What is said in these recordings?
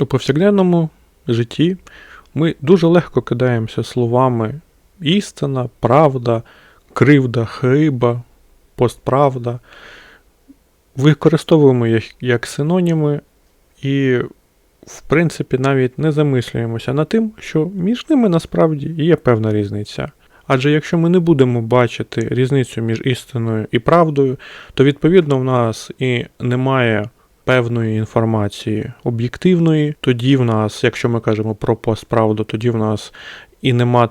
У повсякденному житті ми дуже легко кидаємося словами істина, правда, кривда, хиба, постправда. Використовуємо їх як синоніми і, в принципі, навіть не замислюємося над тим, що між ними насправді є певна різниця. Адже якщо ми не будемо бачити різницю між істиною і правдою, то відповідно в нас і немає певної інформації об'єктивної, тоді в нас, якщо ми кажемо про постправду, тоді в нас і нема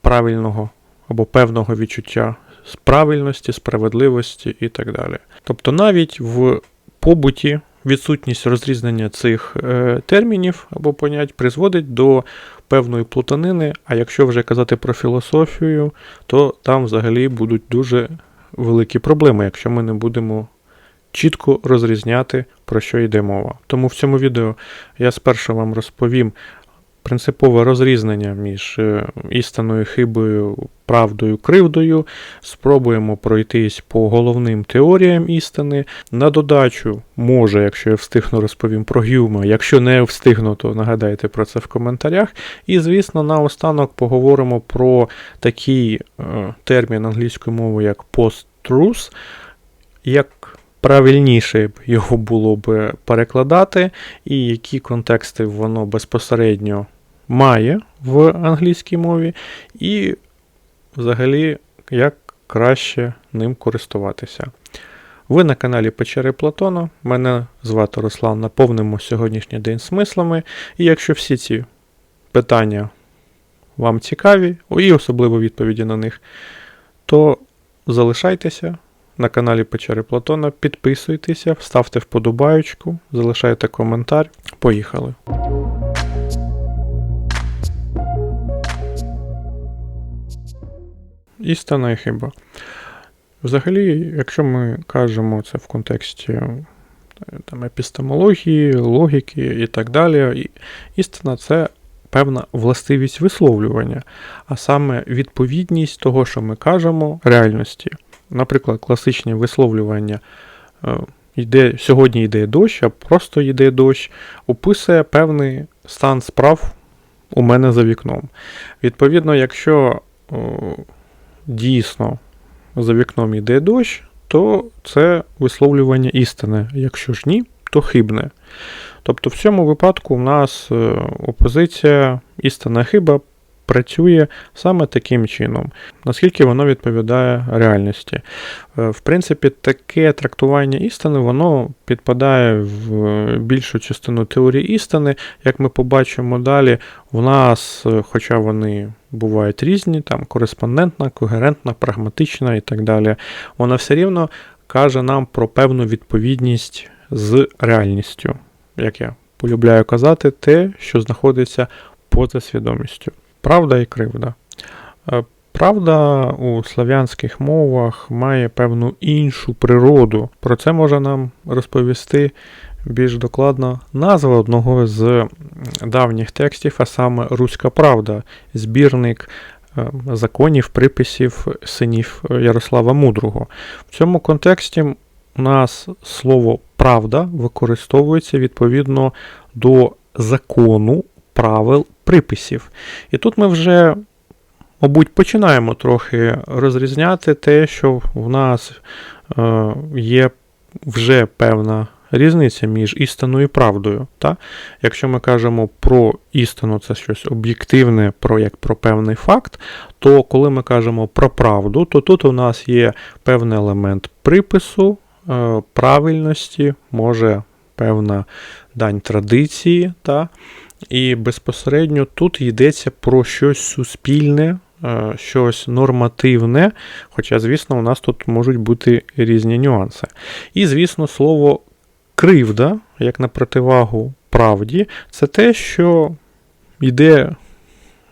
правильного або певного відчуття правильності, справедливості і так далі. Тобто навіть в побуті відсутність розрізнення цих е, термінів або понять призводить до певної плутанини, а якщо вже казати про філософію, то там взагалі будуть дуже великі проблеми, якщо ми не будемо чітко розрізняти, про що йде мова. Тому в цьому відео я спершу вам розповім принципове розрізнення між е, істинною хибою, правдою, кривдою. Спробуємо пройтись по головним теоріям істини. На додачу, може, якщо я встигну, розповім про Гюма. Якщо не встигну, то нагадайте про це в коментарях. І, звісно, наостанок поговоримо про такий е, термін англійською мовою, як post-truth, як правильніше його було б перекладати, і які контексти воно безпосередньо має в англійській мові, і взагалі як краще ним користуватися. Ви на каналі Печери Платона. Мене звати Руслан. Наповнимо сьогоднішній день смислами. І якщо всі ці питання вам цікаві, і особливо відповіді на них, то залишайтеся на каналі Печери Платона, підписуйтеся, ставте вподобаючку, залишайте коментар. Поїхали. Істина і хиба. Взагалі, якщо ми кажемо це в контексті там, епістемології, логіки і так далі, істина це певна властивість висловлювання, а саме відповідність того, що ми кажемо, реальності. Наприклад, класичні висловлювання е, йде, сьогодні йде дощ, а просто йде дощ, описує певний стан справ у мене за вікном. Відповідно, якщо о, дійсно за вікном йде дощ, то це висловлювання істини. Якщо ж ні, то хибне. Тобто в цьому випадку в нас е, опозиція істина хиба працює саме таким чином, наскільки воно відповідає реальності. Е, В принципі, таке трактування істини воно підпадає в е, більшу частину теорії істини. Як ми побачимо далі, в нас, е, хоча вони бувають різні, там кореспондентна, когерентна, прагматична і так далі, вона все рівно каже нам про певну відповідність з реальністю. Як я полюбляю казати, те, що знаходиться поза свідомістю. Правда і кривда. Е, Правда у слав'янських мовах має певну іншу природу. Про це може нам розповісти більш докладно назва одного з давніх текстів, а саме Руська Правда, збірник е, законів, приписів синів Ярослава Мудрого. В цьому контексті у нас слово правда використовується відповідно до закону, правил, приписів. І тут ми вже, мабуть, починаємо трохи розрізняти те, що в нас е, є вже певна різниця між істиною і правдою. Та? Якщо ми кажемо про істину, це щось об'єктивне, про як про певний факт, то коли ми кажемо про правду, то тут у нас є певний елемент припису, е, правильності, може певна дань традиції. Та? І безпосередньо тут йдеться про щось суспільне, е, щось нормативне, хоча, звісно, у нас тут можуть бути різні нюанси. І, звісно, слово кривда, як на противагу правді, це те, що йде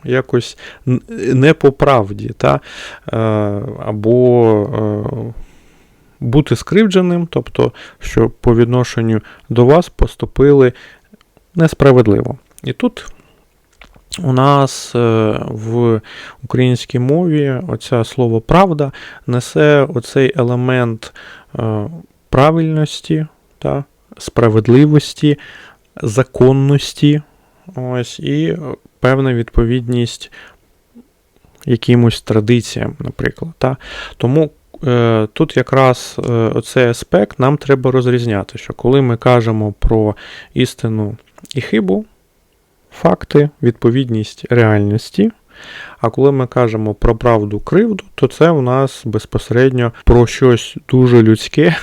якось не по правді, та? е, або е, бути скривдженим, тобто, що по відношенню до вас поступили несправедливо. І тут у нас е, в українській мові оце слово правда несе оцей елемент е, правильності та справедливості, законності, ось, і певна відповідність якимось традиціям, наприклад. Та? Тому е, тут якраз оцей аспект нам треба розрізняти, що коли ми кажемо про істину і хибу, факти, відповідність реальності. А коли ми кажемо про правду кривду, то це у нас безпосередньо про щось дуже людське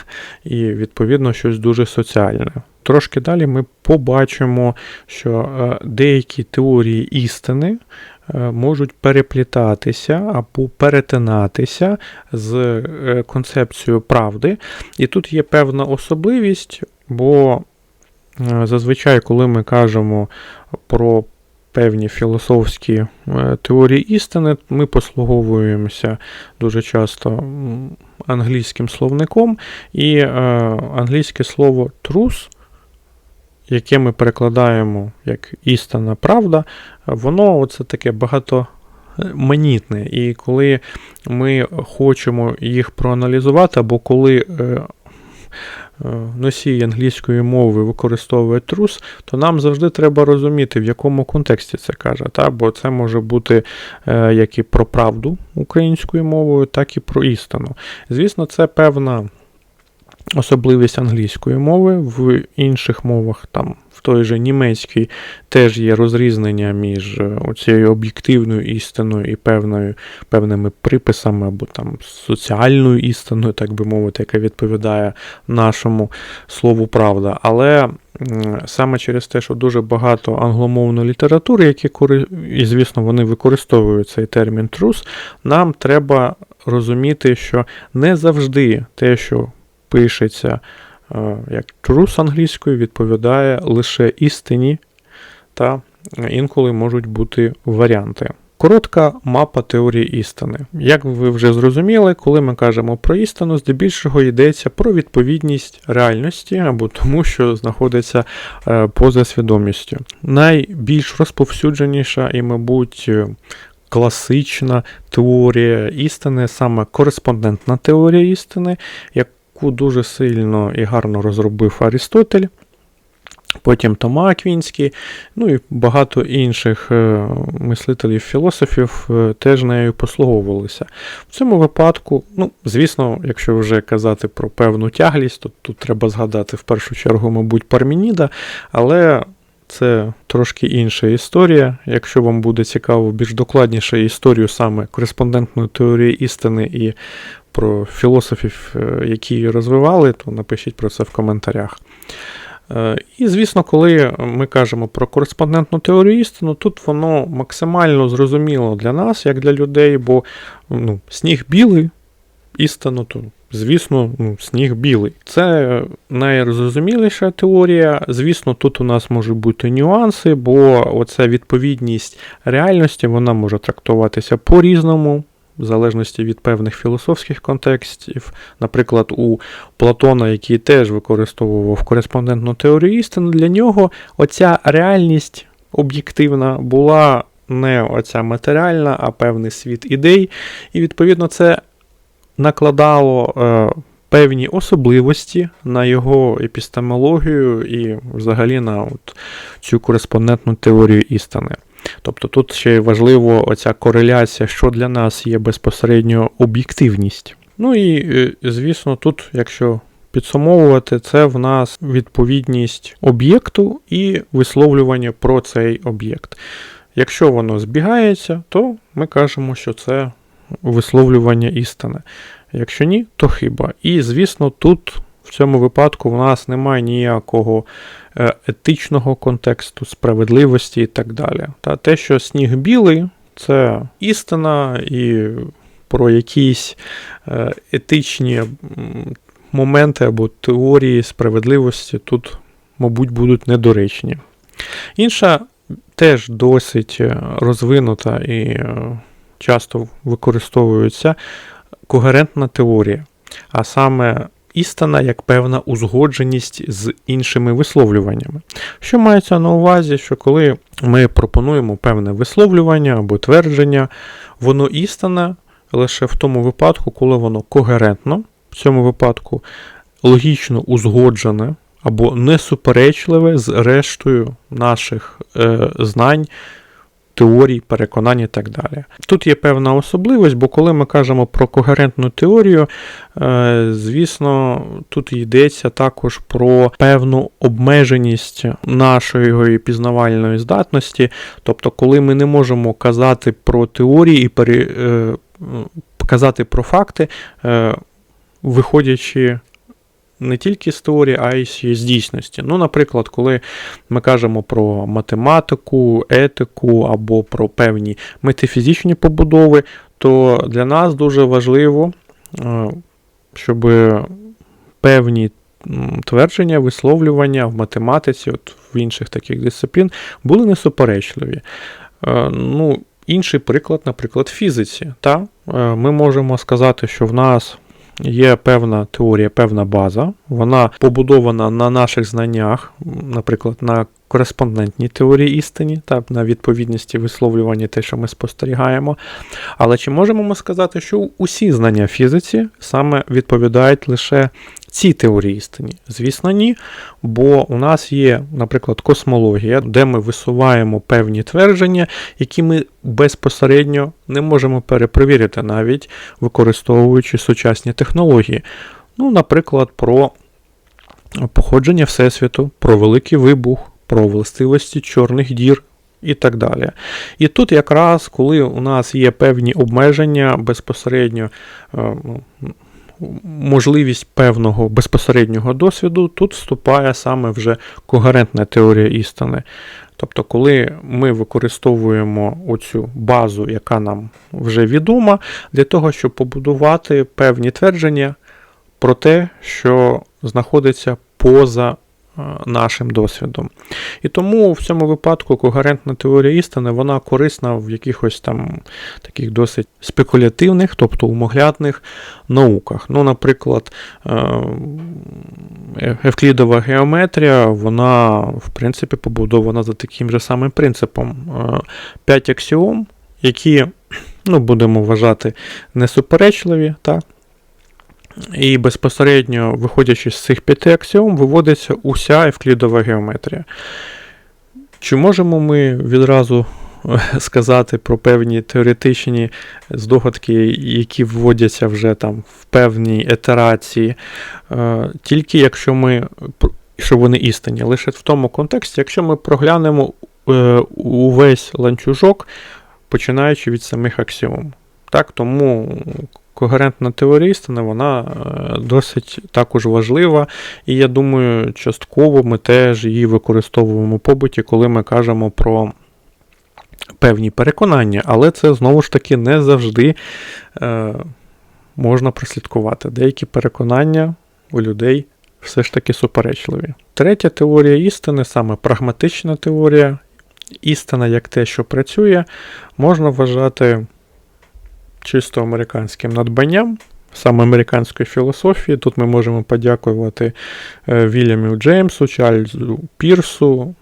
і, відповідно, щось дуже соціальне. Трошки далі ми побачимо, що е, деякі теорії істини е, можуть переплітатися або перетинатися з е, концепцією правди. І тут є певна особливість, бо зазвичай, коли ми кажемо про певні філософські е, теорії істини, ми послуговуємося дуже часто англійським словником, і е, англійське слово трус, яке ми перекладаємо як істина правда, воно оце таке багато. Манітне, і коли ми хочемо їх проаналізувати, або коли е, носій англійської мови використовує трус, то нам завжди треба розуміти, в якому контексті це каже. Та? Бо це може бути е, як і про правду українською мовою, так і про істину. Звісно, це певна особливість англійської мови, в інших мовах, там, в той же німецькій, теж є розрізнення між е, цією об'єктивною істиною і певною, певними приписами або там соціальною істиною, так би мовити, яка відповідає нашому слову правда. Але саме через те, що дуже багато англомовної літератури, які і, звісно, вони використовують цей термін трус, нам треба розуміти, що не завжди те, що пишеться е, як truth англійською, відповідає лише істині, та інколи можуть бути варіанти. Коротка мапа теорії істини. Як ви вже зрозуміли, коли ми кажемо про істину, здебільшого йдеться про відповідність реальності або тому, що знаходиться е, поза свідомістю. Найбільш розповсюдженіша і, мабуть, класична теорія істини, саме кореспондентна теорія істини, яку дуже сильно і гарно розробив Арістотель. Потім Тома Аквінський, ну і багато інших е, мислителів, філософів е, теж нею послуговувалися. В цьому випадку, ну, звісно, якщо вже казати про певну тяглість, то тут треба згадати в першу чергу, мабуть, Пармініда, але це трошки інша історія. Якщо вам буде цікаво більш докладніше історію саме кореспондентної теорії істини і про філософів, е, які її розвивали, то напишіть про це в коментарях. Е, і, звісно, коли ми кажемо про кореспондентну теорію істину, тут воно максимально зрозуміло для нас, як для людей, бо ну, сніг білий, істину, то, звісно, ну, сніг білий. Це найрозуміліша теорія. Звісно, тут у нас можуть бути нюанси, бо оця відповідність реальності вона може трактуватися по-різному в залежності від певних філософських контекстів. Наприклад, у Платона, який теж використовував кореспондентну теорію істини, для нього оця реальність об'єктивна була не оця матеріальна, а певний світ ідей. І, відповідно, це накладало. Е, Певні особливості на його епістемологію і взагалі на от цю кореспондентну теорію істини. Тобто тут ще важливо оця кореляція, що для нас є безпосередньо об'єктивність. Ну і, е, звісно, тут, якщо підсумовувати, це в нас відповідність об'єкту і висловлювання про цей об'єкт. Якщо воно збігається, то ми кажемо, що це висловлювання істини. Якщо ні, то хиба. І, звісно, тут в цьому випадку в нас немає ніякого е, етичного контексту, справедливості і так далі. Та Те, що сніг білий, це істина і про якісь е, етичні моменти або теорії справедливості тут, мабуть, будуть недоречні. Інша теж досить е, розвинута і часто використовується когерентна теорія, а саме істина як певна узгодженість з іншими висловлюваннями. Що мається на увазі, що коли ми пропонуємо певне висловлювання або твердження, воно істина лише в тому випадку, коли воно когерентно, в цьому випадку логічно узгоджене або несуперечливе з рештою наших е, знань, теорій, переконань і так далі. Тут є певна особливість, бо коли ми кажемо про когерентну теорію, е, звісно, тут йдеться також про певну обмеженість нашої пізнавальної здатності. Тобто, коли ми не можемо казати про теорії і пере, е, казати про факти, е, виходячи не тільки з теорії, а й з дійсності. Ну, наприклад, коли ми кажемо про математику, етику або про певні метафізичні побудови, то для нас дуже важливо, е, щоб певні твердження, висловлювання в математиці, от в інших таких дисциплін, були несуперечливі. Е, ну, Інший приклад, наприклад, фізиці. Та? Е, ми можемо сказати, що в нас Є певна теорія, певна база, вона побудована на наших знаннях, наприклад, на кореспондентній теорії істині, та на відповідності висловлювання те, що ми спостерігаємо. Але чи можемо ми сказати, що усі знання фізиці саме відповідають лише цій теорії істині? Звісно, ні. Бо у нас є, наприклад, космологія, де ми висуваємо певні твердження, які ми безпосередньо не можемо перепровірити, навіть використовуючи сучасні технології. Ну, Наприклад, про походження Всесвіту, про великий вибух, про властивості чорних дір. І так далі. І тут якраз, коли у нас є певні обмеження безпосередньо е, ну, можливість певного безпосереднього досвіду, тут вступає саме вже когерентна теорія істини. Тобто, коли ми використовуємо оцю базу, яка нам вже відома, для того, щоб побудувати певні твердження про те, що знаходиться поза нашим досвідом. І тому в цьому випадку когерентна теорія істини вона корисна в якихось там таких досить спекулятивних, тобто умоглядних науках. Ну, Наприклад, е, Евклідова геометрія, вона, в принципі, побудована за таким же самим принципом. Е, п'ять аксіом, які, ну, будемо вважати, несуперечливі, так? І безпосередньо, виходячи з цих п'яти аксіом, виводиться уся евклідова геометрія. Чи можемо ми відразу е, сказати про певні теоретичні здогадки, які вводяться вже там в певній етерації, е, тільки якщо ми що вони істинні, лише в тому контексті, якщо ми проглянемо е, увесь ланцюжок, починаючи від самих аксіом. Так, Тому когерентна теорія істини, вона е, досить також важлива, і я думаю, частково ми теж її використовуємо в побуті, коли ми кажемо про певні переконання, але це знову ж таки не завжди е, можна прослідкувати. Деякі переконання у людей все ж таки суперечливі. Третя теорія істини, саме прагматична теорія, істина як те, що працює, можна вважати чисто американським надбанням, саме американської філософії. Тут ми можемо подякувати е, Вільяму Джеймсу, Чарльзу Пірсу,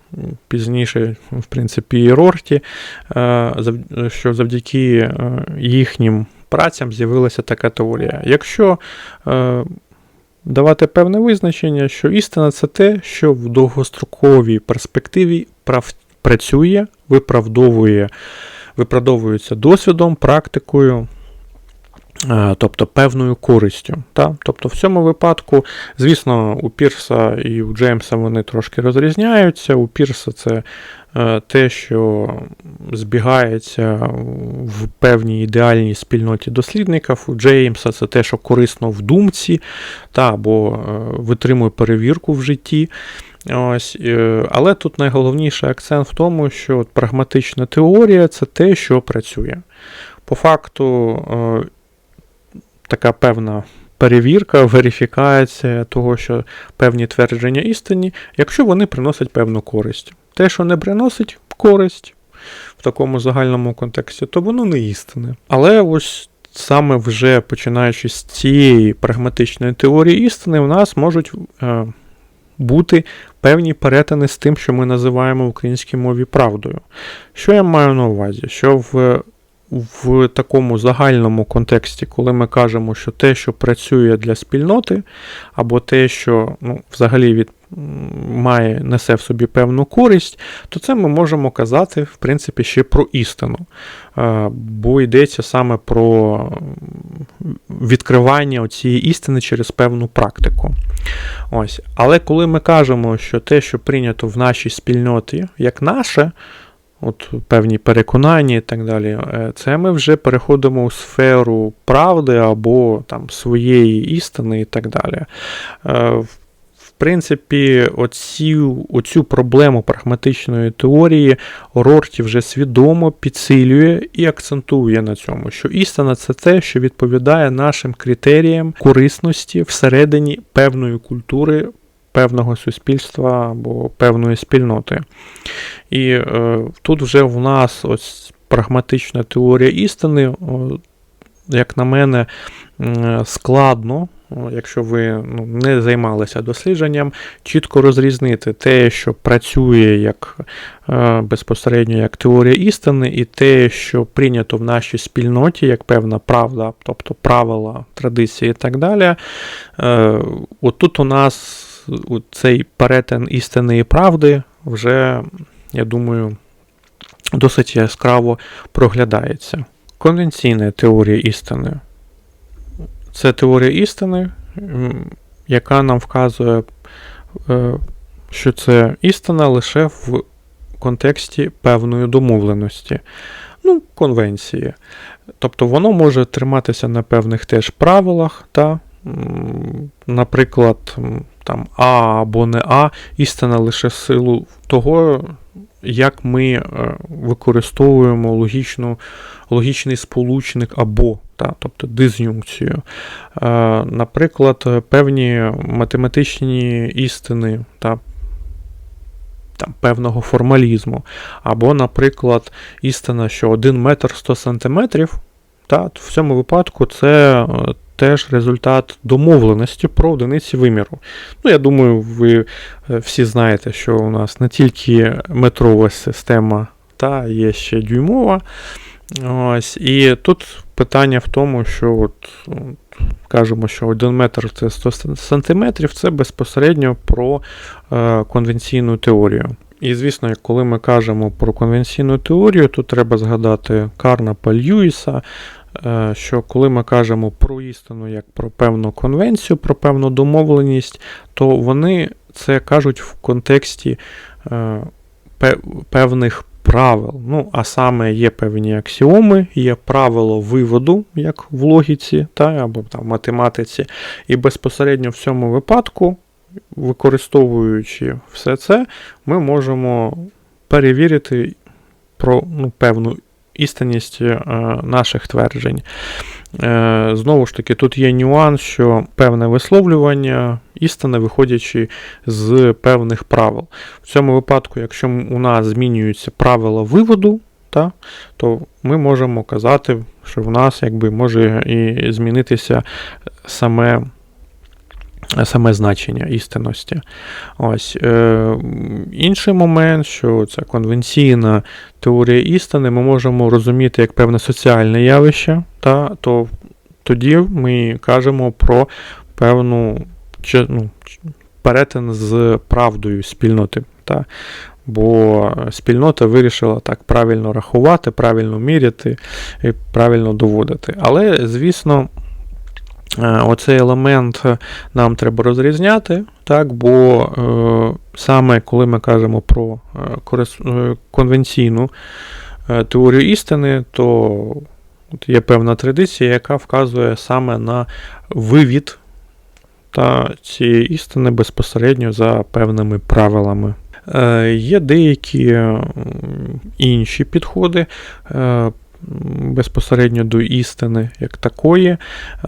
пізніше, в принципі, і Рорті, е, що завдяки е, їхнім працям з'явилася така теорія. Якщо давати певне визначення, що істина це те, що в довгостроковій перспективі працює, виправдовує виправдовуються досвідом, практикою. Е, тобто певною користю. Та? Тобто в цьому випадку, звісно, у Пірса і у Джеймса вони трошки розрізняються. У Пірса це е, те, що збігається в певній ідеальній спільноті дослідників. У Джеймса це те, що корисно в думці, та, або е, витримує перевірку в житті. Ось, е, Але тут найголовніший акцент в тому, що прагматична теорія це те, що працює. По факту, е, така певна перевірка, верифікація того, що певні твердження істинні, якщо вони приносять певну користь. Те, що не приносить користь в такому загальному контексті, то воно не істинне. Але ось. Саме вже починаючи з цієї прагматичної теорії істини, в нас можуть е, бути певні перетини з тим, що ми називаємо в українській мові правдою. Що я маю на увазі? Що в в такому загальному контексті, коли ми кажемо, що те, що працює для спільноти, або те, що ну, взагалі від має, несе в собі певну користь, то це ми можемо казати, в принципі, ще про істину. Е, бо йдеться саме про відкривання цієї істини через певну практику. Ось. Але коли ми кажемо, що те, що прийнято в нашій спільноті, як наше, от певні переконання і так далі, е, це ми вже переходимо у сферу правди або там своєї істини і так далі. Принципі, оцю, оцю проблему прагматичної теорії Рорті вже свідомо підсилює і акцентує на цьому, що істина це те, що відповідає нашим критеріям корисності всередині певної культури, певного суспільства або певної спільноти. І е, тут вже в нас ось прагматична теорія істини, як на мене, складно. Якщо ви ну, не займалися дослідженням, чітко розрізнити те, що працює як е, безпосередньо як теорія істини, і те, що прийнято в нашій спільноті, як певна правда, тобто правила, традиції і так далі. Е, Отут у нас цей перетин істини і правди вже, я думаю, досить яскраво проглядається. Конвенційна теорія істини. Це теорія істини, яка нам вказує, е, що це істина лише в контексті певної домовленості, ну, конвенції. Тобто воно може триматися на певних теж правилах, та, наприклад, там А або не А, істина лише в силу того, як ми е, використовуємо логічну, логічний сполучник або, та, тобто диз'юнкцію. Е, наприклад, певні математичні істини та там, Певного формалізму. Або, наприклад, істина, що 1 метр 100 сантиметрів, та, в цьому випадку це е, теж результат домовленості про одиниці виміру. Ну, Я думаю, ви е, всі знаєте, що у нас не тільки метрова система, та є ще дюймова. Ось, І тут питання в тому, що от, от кажемо, що 1 метр це 100 сантиметрів, це безпосередньо про е, конвенційну теорію. І, звісно, коли ми кажемо про конвенційну теорію, то треба згадати Карнапа Льюіса, що коли ми кажемо про істину як про певну конвенцію, про певну домовленість, то вони це кажуть в контексті е, певних правил. Ну, А саме є певні аксіоми, є правило виводу, як в логіці, та, або там, в математиці, і безпосередньо в цьому випадку, використовуючи все це, ми можемо перевірити про ну, певну істинність е, наших тверджень. Е, знову ж таки, тут є нюанс, що певне висловлювання істини, виходячи з певних правил. В цьому випадку, якщо у нас змінюються правила виводу, та, то ми можемо казати, що в нас якби може і змінитися саме саме значення істинності. Ось. Е, Інший момент, що ця конвенційна теорія істини ми можемо розуміти як певне соціальне явище, та, то тоді ми кажемо про певну ну, перетин з правдою спільноти. Та. Бо спільнота вирішила так правильно рахувати, правильно міряти і правильно доводити. Але, звісно, оцей елемент нам треба розрізняти, так, бо е, саме коли ми кажемо про е, конвенційну теорію істини, то є певна традиція, яка вказує саме на вивід та цієї істини безпосередньо за певними правилами. Є деякі інші підходи безпосередньо до істини як такої.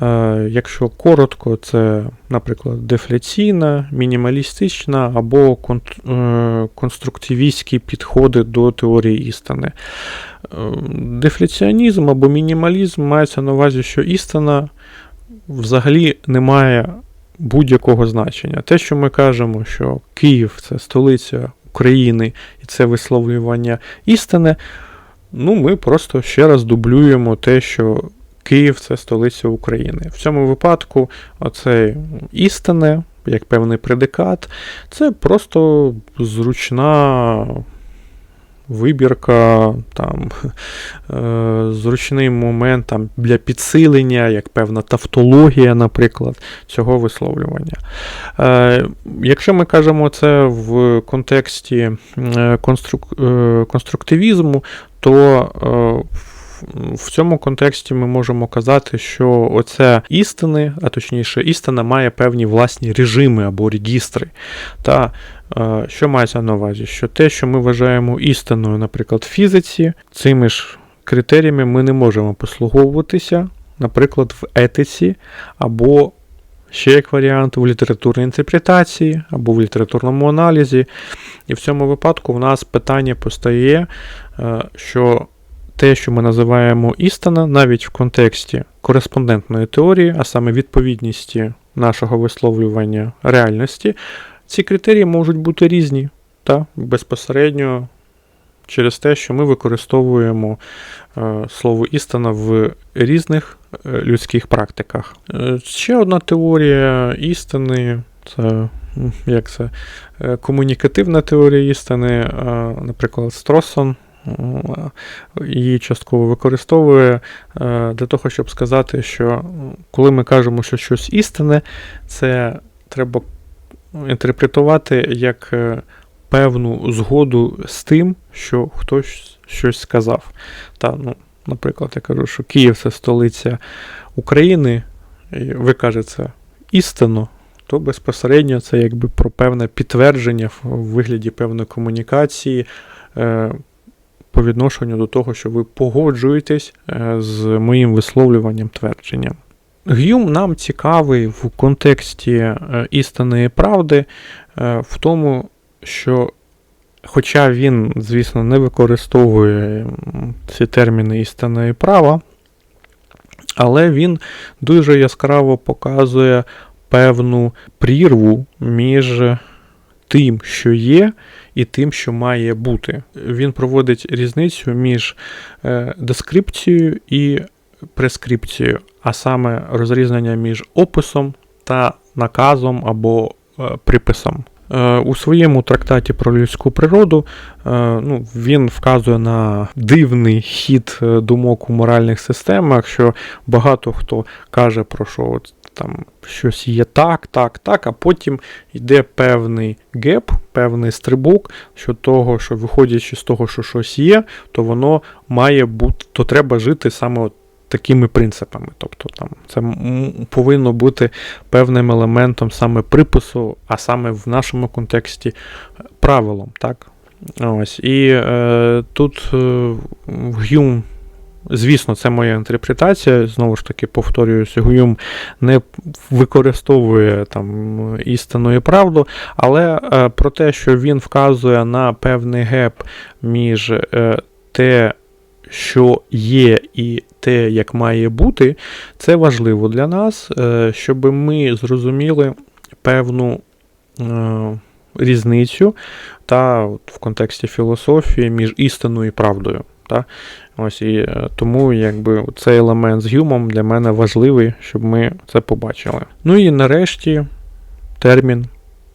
Е, якщо коротко, це, наприклад, дефляційна, мінімалістична або е, конструктивістські підходи до теорії істини. Е, дефляціонізм або мінімалізм мається на увазі, що істина взагалі не має будь-якого значення. Те, що ми кажемо, що Київ це столиця України і це висловлювання істини. Ну, ми просто ще раз дублюємо те, що Київ це столиця України. В цьому випадку оце істине, як певний предикат. Це просто зручна вибірка, там, е, зручний момент там, для підсилення, як певна тавтологія, наприклад, цього висловлювання. Е, Якщо ми кажемо це в контексті конструк, е, конструктивізму, то е, в цьому контексті ми можемо казати, що оце істини, а точніше, істина має певні власні режими або регістри. Та що мається на увазі? Що те, що ми вважаємо істиною, наприклад, в фізиці, цими ж критеріями ми не можемо послуговуватися, наприклад, в етиці, або ще як варіант в літературній інтерпретації, або в літературному аналізі. І в цьому випадку в нас питання постає, е, що те, що ми називаємо істина, навіть в контексті кореспондентної теорії, а саме відповідності нашого висловлювання реальності, ці критерії можуть бути різні, та безпосередньо через те, що ми використовуємо е, слово істина в різних е, людських практиках. Е, ще одна теорія істини це. Як це комунікативна теорія істини, наприклад, Стросон її частково використовує для того, щоб сказати, що коли ми кажемо, що щось істинне, це треба інтерпретувати як е, певну згоду з тим, що хтось щось сказав. Та, ну, Наприклад, я кажу, що Київ це столиця України, і ви кажете істинно, то безпосередньо це якби про певне підтвердження в вигляді певної комунікації. Е, по відношенню до того, що ви погоджуєтесь е, з моїм висловлюванням твердженням. Гюм нам цікавий в контексті е, істини правди е, в тому, що, хоча він, звісно, не використовує ці терміни істини і права, але він дуже яскраво показує певну прірву між тим, що є, і тим, що має бути. Він проводить різницю між е, дескрипцією і прескрипцією, а саме розрізнення між описом та наказом або е, приписом. Е, у своєму трактаті про людську природу ну, він вказує на дивний хід думок у моральних системах, що багато хто каже про що там щось є так, так, так, а потім йде певний геп, певний стрибок, що того, що виходячи з того, що щось є, то воно має бути, то треба жити саме от такими принципами. Тобто там це повинно бути певним елементом саме припису, а саме в нашому контексті правилом. так? Ось. І е, тут е, Гюм Звісно, це моя інтерпретація. Знову ж таки, повторююся, Гюм не використовує там істину і правду, але е, про те, що він вказує на певний геп між е, те, що є, і те, як має бути, це важливо для нас, е, щоб ми зрозуміли певну. Е, Різницю та в контексті філософії між істиною і правдою. Та? Ось і е, Тому якби цей елемент з гюмом для мене важливий, щоб ми це побачили. Ну і нарешті термін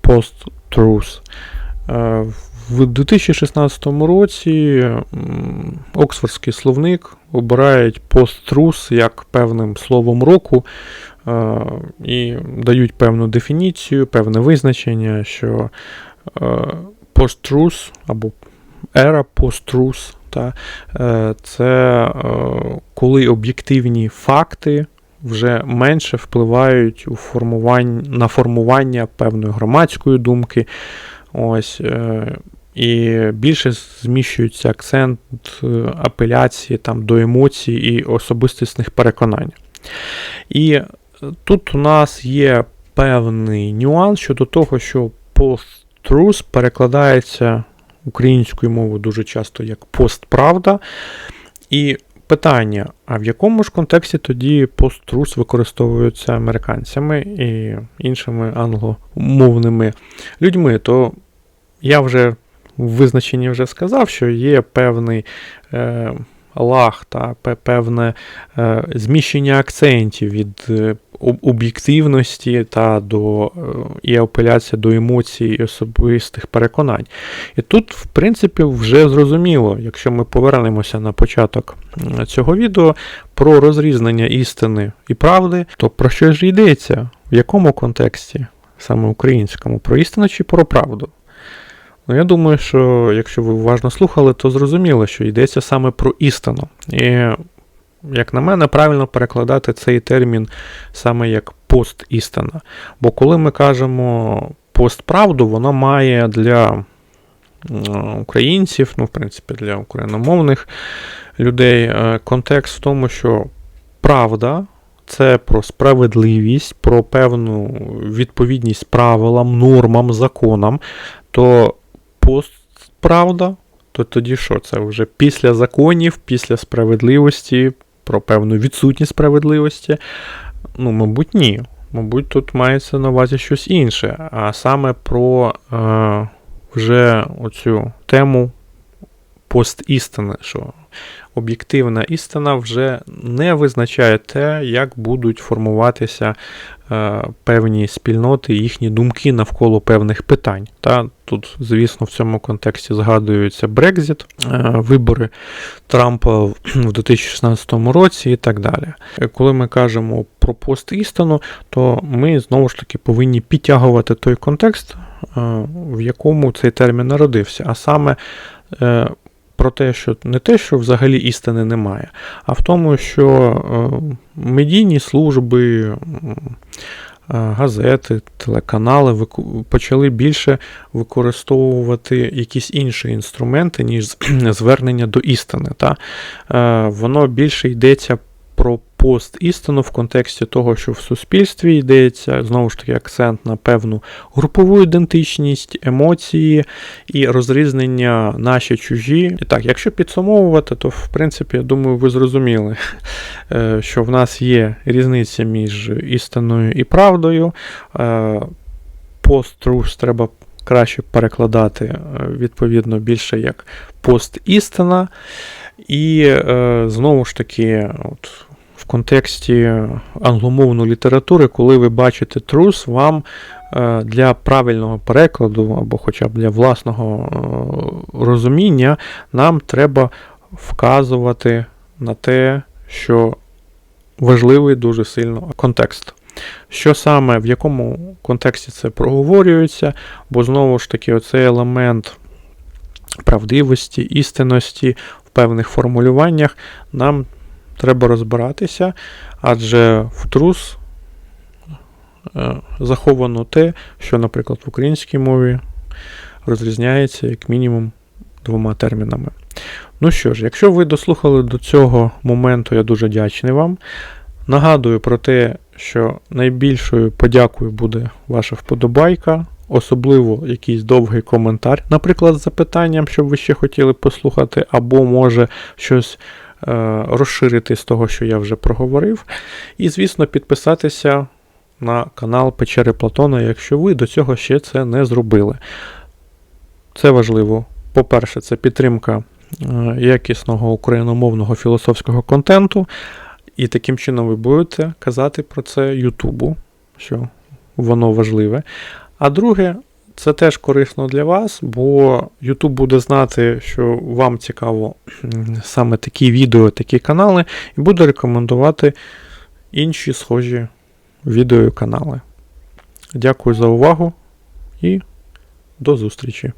post-truth. Е, в 2016 році Оксфордський словник обирають post-truth як певним словом року е, і дають певну дефініцію, певне визначення, що post-truth або ера post-truth та, е, Це е, коли об'єктивні факти вже менше впливають у формувань, на формування певної громадської думки. Ось, е, І більше зміщується акцент апеляції там, до емоцій і особистісних переконань. І тут у нас є певний нюанс щодо того, що post-truth перекладається українською мовою дуже часто як постправда. І питання: а в якому ж контексті тоді пострус використовуються американцями і іншими англомовними людьми? То я вже визначенні вже сказав, що є певний е, лаг та певне е, зміщення акцентів від е, об'єктивності та до е, і апеляція до емоцій і особистих переконань. І тут, в принципі, вже зрозуміло, якщо ми повернемося на початок цього відео про розрізнення істини і правди, то про що ж йдеться? В якому контексті? Саме українському, про істину чи про правду? Ну, я думаю, що якщо ви уважно слухали, то зрозуміло, що йдеться саме про істину. І, як на мене, правильно перекладати цей термін саме як постістина. Бо коли ми кажемо постправду, воно має для українців, ну, в принципі, для україномовних людей е, контекст в тому, що правда це про справедливість, про певну відповідність правилам, нормам, законам, то постправда, то тоді що? Це вже після законів, після справедливості, про певну відсутність справедливості. Ну, мабуть, ні. Мабуть, тут мається на увазі щось інше, а саме про е, вже оцю тему постістини, що об'єктивна істина вже не визначає те, як будуть формуватися е, певні спільноти, їхні думки навколо певних питань. Та тут, звісно, в цьому контексті згадується Брекзит, е, вибори Трампа в 2016 році і так далі. Е, Коли ми кажемо про постістину, то ми знову ж таки повинні підтягувати той контекст, е, в якому цей термін народився, а саме е, про те, що не те, що взагалі істини немає, а в тому, що е, медійні служби, е, газети, телеканали почали більше використовувати якісь інші інструменти, ніж звернення до істини. Та? Е, Воно більше йдеться про постістину в контексті того, що в суспільстві йдеться знову ж таки акцент на певну групову ідентичність, емоції і розрізнення наші чужі. І так, якщо підсумовувати, то в принципі, я думаю, ви зрозуміли, е, що в нас є різниця між істиною і правдою. Е, Post-truth треба краще перекладати, е, відповідно, більше як постістина. І знову ж таки, от, контексті англомовної літератури, коли ви бачите трус, вам е, для правильного перекладу або хоча б для власного е, розуміння, нам треба вказувати на те, що важливий дуже сильно контекст. Що саме, в якому контексті це проговорюється, бо знову ж таки, оцей елемент правдивості, істинності в певних формулюваннях нам треба розбиратися, адже в трус е, заховано те, що, наприклад, в українській мові розрізняється як мінімум двома термінами. Ну що ж, якщо ви дослухали до цього моменту, я дуже вдячний вам. Нагадую про те, що найбільшою подякою буде ваша вподобайка, особливо якийсь довгий коментар, наприклад, з запитанням, що ви ще хотіли послухати, або може щось розширити з того, що я вже проговорив. І, звісно, підписатися на канал Печери Платона, якщо ви до цього ще це не зробили. Це важливо. По-перше, це підтримка е, якісного україномовного філософського контенту. І таким чином ви будете казати про це Ютубу, що воно важливе. А друге, це теж корисно для вас, бо YouTube буде знати, що вам цікаво саме такі відео, такі канали, і буде рекомендувати інші схожі відео канали. Дякую за увагу і до зустрічі!